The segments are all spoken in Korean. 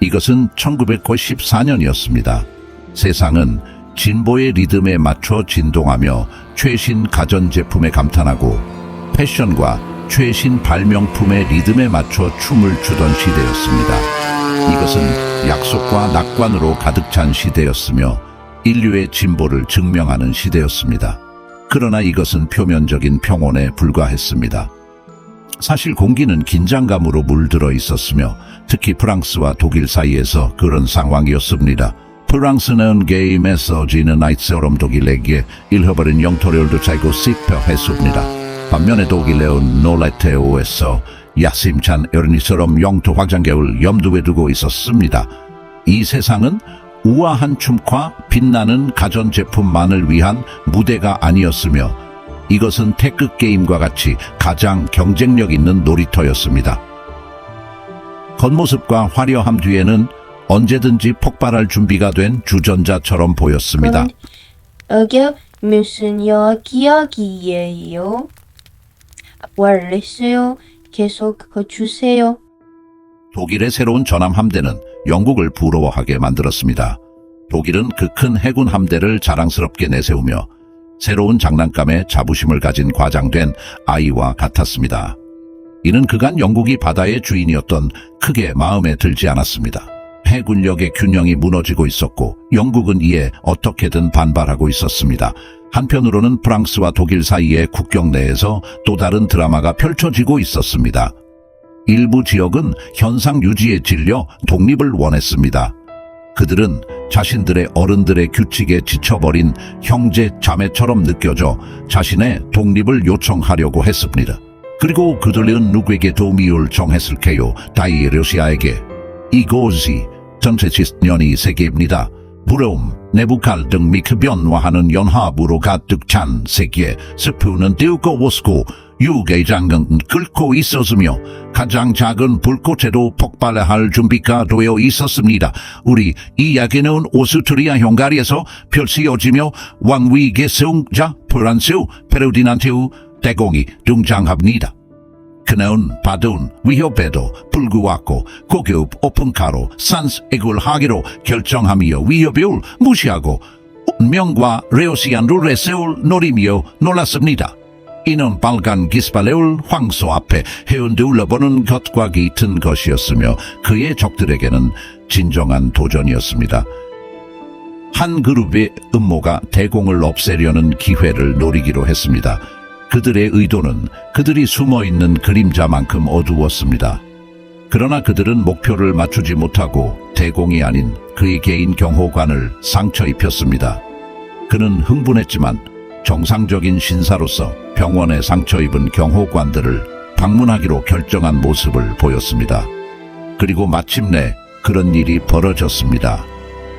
이것은 1994년이었습니다. 세상은 진보의 리듬에 맞춰 진동하며 최신 가전제품에 감탄하고 패션과 최신 발명품의 리듬에 맞춰 춤을 추던 시대였습니다. 이것은 약속과 낙관으로 가득 찬 시대였으며 인류의 진보를 증명하는 시대였습니다. 그러나 이것은 표면적인 평온에 불과했습니다. 사실 공기는 긴장감으로 물들어 있었으며 특히 프랑스와 독일 사이에서 그런 상황이었습니다. 프랑스는 게임에서 지는 아이처럼 독일에게 잃어버린 영토를 되찾고 씹혀했습니다. 반면에 독일은 놀라테오에서 야심찬 어린이처럼 영토 확장계획을 염두에 두고 있었습니다. 이 세상은 우아한 춤과 빛나는 가전제품만을 위한 무대가 아니었으며 이것은 테크 게임과 같이 가장 경쟁력 있는 놀이터였습니다. 겉모습과 화려함 뒤에는 언제든지 폭발할 준비가 된 주전자처럼 보였습니다. 여기 무슨 여기 여기예요? 원래어요 계속 그거 주세요. 독일의 새로운 전함 함대는 영국을 부러워하게 만들었습니다. 독일은 그 큰 해군 함대를 자랑스럽게 내세우며 새로운 장난감에 자부심을 가진 과장된 아이와 같았습니다. 이는 그간 영국이 바다의 주인이었던 크게 마음에 들지 않았습니다. 해군력의 균형이 무너지고 있었고 영국은 이에 어떻게든 반발하고 있었습니다. 한편으로는 프랑스와 독일 사이의 국경 내에서 또 다른 드라마가 펼쳐지고 있었습니다. 일부 지역은 현상 유지에 질려 독립을 원했습니다. 그들은 자신들의 어른들의 규칙에 지쳐버린 형제 자매처럼 느껴져 자신의 독립을 요청하려고 했습니다. 그리고 그들은 누구에게 도움을 요청했을까요? 다이 러시아에게. 이곳이 전체 지연이 세계입니다. 부러움, 내부 갈등 및 변화하는 연합으로 가득 찬 세계 스푸는 뜨거웠고 유계장은 끓고 있었으며 가장 작은 불꽃에도 폭발할 준비가 되어 있었습니다. 우리 이야기는 오스트리아 헝가리에서 펼쳐지며 왕위 계 승자 프란스 페르디난트 대공이 등장합니다. 그는 받은 위협에도 불구하고 고급 오픈카로 산색을 하기로 결정하며 위협을 무시하고 운명과 레오시안 룰의 세울 노리며 놀랐습니다. 이는 빨간 기스발레울 황소 앞에 헤흔들러보는 것과 같은 것이었으며 그의 적들에게는 진정한 도전이었습니다. 한 그룹의 음모가 대공을 없애려는 기회를 노리기로 했습니다. 그들의 의도는 그들이 숨어 있는 그림자만큼 어두웠습니다. 그러나 그들은 목표를 맞추지 못하고 대공이 아닌 그의 개인 경호관을 상처 입혔습니다. 그는 흥분했지만 정상적인 신사로서 병원에 상처 입은 경호관들을 방문하기로 결정한 모습을 보였습니다. 그리고 마침내 그런 일이 벌어졌습니다.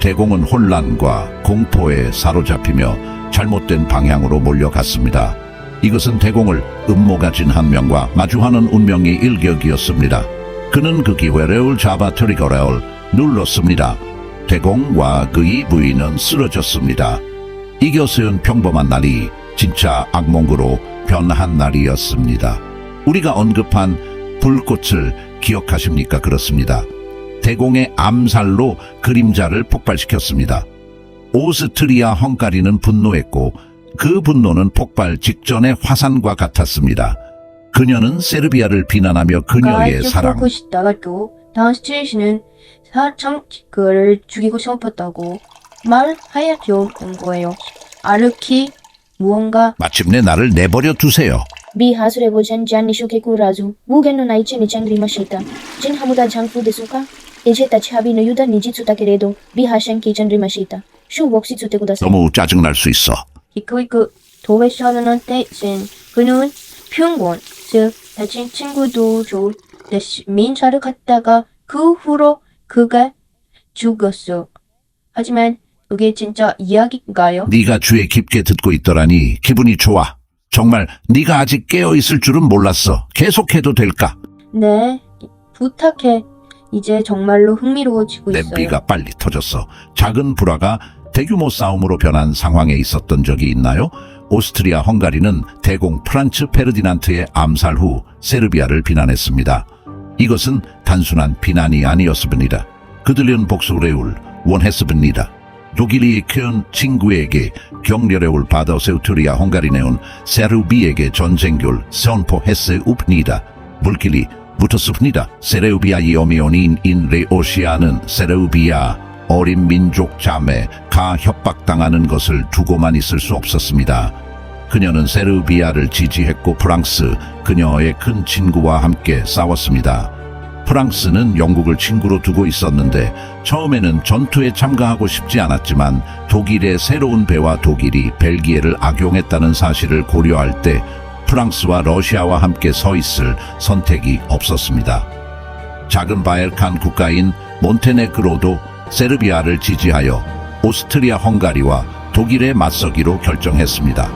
대공은 혼란과 공포에 사로잡히며 잘못된 방향으로 몰려갔습니다. 이것은 대공을 음모가 진 한 명과 마주하는 운명의 일격이었습니다. 그는 그 기회를 잡아 트리거를 눌렀습니다. 대공과 그의 부인은 쓰러졌습니다. 이것은 평범한 날이 진짜 악몽으로 변한 날이었습니다. 우리가 언급한 불꽃을 기억하십니까? 그렇습니다. 대공의 암살로 그림자를 폭발시켰습니다. 오스트리아 헝가리는 분노했고 그 분노는 폭발 직전의 화산과 같았습니다. 그녀는 세르비아를 비난하며 그녀의 사랑, 보고 싶다가도 다운스트리시는 사참 그를 죽이고 싶었다고 말하여요 온 거예요. 아르키 무언가 마침내 나를 내버려 두세요. 비하수레보 전 잔니쇼케쿠 라주 무겐노 나이치 니찬드리 마시타 진 하무다 장푸 데수카 이제다 차비노 유다 니지츠타 게레도 비하셴 키찬리 마시타 슈 웍시 츠테 구다세 너무 짜증날 수 있어. 히코이크 도웨셔는 대신 그는 평곤 즉 다친 친구도 좋을 민사를 갔다가 그 후로 그가 죽었어. 하지만 그게 진짜 이야기인가요? 네가 주에 깊게 듣고 있더라니 기분이 좋아. 정말 네가 아직 깨어 있을 줄은 몰랐어. 계속해도 될까? 네, 부탁해. 이제 정말로 흥미로워지고 있어요. 냄비가 빨리 터졌어. 작은 불화가 대규모 싸움으로 변한 상황에 있었던 적이 있나요? 오스트리아 헝가리는 대공 프란츠 페르디난트의 암살 후 세르비아를 비난했습니다. 이것은 단순한 비난이 아니었습니다. 그들은 복수를 원했습니다. 독일이 큰 친구에게 격려를 받아 세우트리아 헝가리네온 세르비에게 전쟁을 선포했습니다. 물길이 붙었습니다. 세르비아의 어미온인 인레오시아는 세르비아 어린 민족 자매가 협박당하는 것을 두고만 있을 수 없었습니다. 그녀는 세르비아를 지지했고 프랑스 그녀의 큰 친구와 함께 싸웠습니다. 프랑스는 영국을 친구로 두고 있었는데 처음에는 전투에 참가하고 싶지 않았지만 독일의 새로운 배와 독일이 벨기에를 악용했다는 사실을 고려할 때 프랑스와 러시아와 함께 서 있을 선택이 없었습니다. 작은 바엘칸 국가인 몬테네그로도 세르비아를 지지하여 오스트리아 헝가리와 독일에 맞서기로 결정했습니다.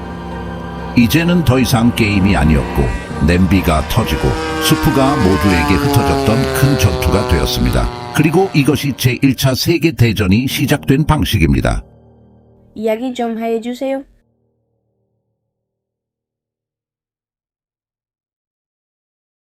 이제는 더 이상 게임이 아니었고 냄비가 터지고 수프가 모두에게 흩어졌던 큰 전투가 되었습니다. 그리고 이것이 제1차 세계대전이 시작된 방식입니다. 이야기 좀 해주세요.